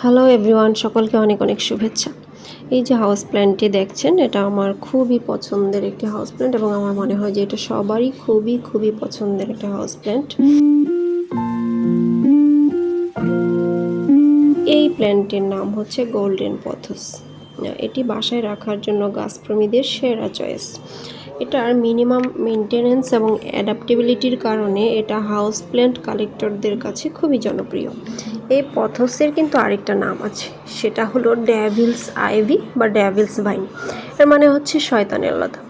Hello everyone সকলকে অনেক অনেক শুভেচ্ছা। এই যে হাউস প্ল্যান্টটি দেখছেন, এটা আমার খুবই পছন্দের একটি হাউস প্ল্যান্ট এবং আমার মনে হয় যে এটা সবারই খুবই খুবই পছন্দের একটা হাউস প্ল্যান্ট এই প্ল্যান্টের নাম হচ্ছে গোল্ডেন পথস এটি বাসায় রাখার জন্য গাছপ্রেমীদের সেরা চয়েস এটার মিনিমাম মেনটেনেন্স এবং অ্যাডাপ্টেবিলিটির কারণে এটা হাউস প্ল্যান্ট কালেক্টরদের কাছে খুবই জনপ্রিয়। এই পথসের কিন্তু আরেকটা নাম আছে, সেটা হলো ড্যাভিলস আইভি বা ড্যাভিলস ভাইন। এর মানে হচ্ছে শয়তানের লতা।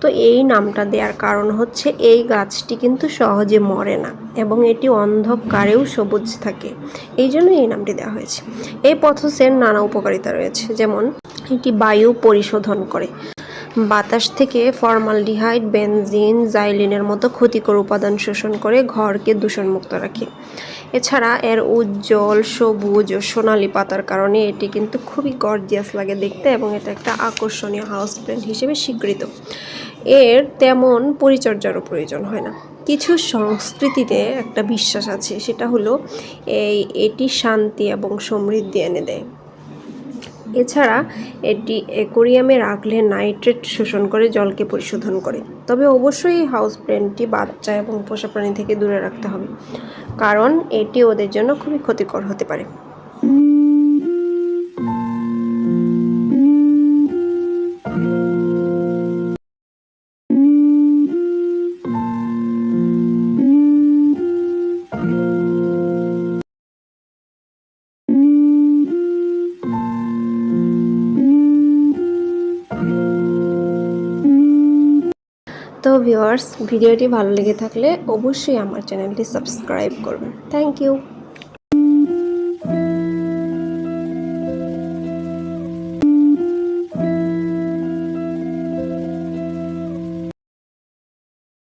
তো এই নামটা দেওয়ার কারণ হচ্ছে এই গাছটি কিন্তু সহজে মরে না এবং এটি অন্ধকারেও সবুজ থাকে। এই জন্য এই নামটি দেওয়া হয়েছে। এই পথসের নানা উপকারিতা রয়েছে, যেমন এটি বায়ু পরিশোধন করে। বাতাস থেকে ফর্মালডিহাইড, বেনজিন, জাইলিনের মতো ক্ষতিকর উপাদান শোষণ করে ঘরকে দূষণমুক্ত রাখে। এছাড়া এর উজ্জ্বল, সবুজ ও সোনালি পাতার কারণে এটি কিন্তু খুবই গর্জিয়াস লাগে দেখতে এবং এটা একটা আকর্ষণীয় হাউস প্ল্যান্ট হিসেবে স্বীকৃত। এর তেমন পরিচর্যারও প্রয়োজন হয় না। কিছু সংস্কৃতিতে একটা বিশ্বাস আছে, সেটা হলো এই এটি শান্তি এবং সমৃদ্ধি এনে দেয়। এছাড়া এটি অ্যাকোরিয়ামে রাখলে নাইট্রেট শোষণ করে জলকে পরিশোধন করে। তবে অবশ্যই হাউস প্ল্যান্টটি বাচ্চা এবং পোষা প্রাণী থেকে দূরে রাখতে হবে, কারণ এটি ওদের জন্য খুবই ক্ষতিকর হতে পারে। তো ভিউয়ার্স ভিডিওটি ভালো লেগে থাকলে অবশ্যই আমার চ্যানেলটি সাবস্ক্রাইব করবেন। Thank you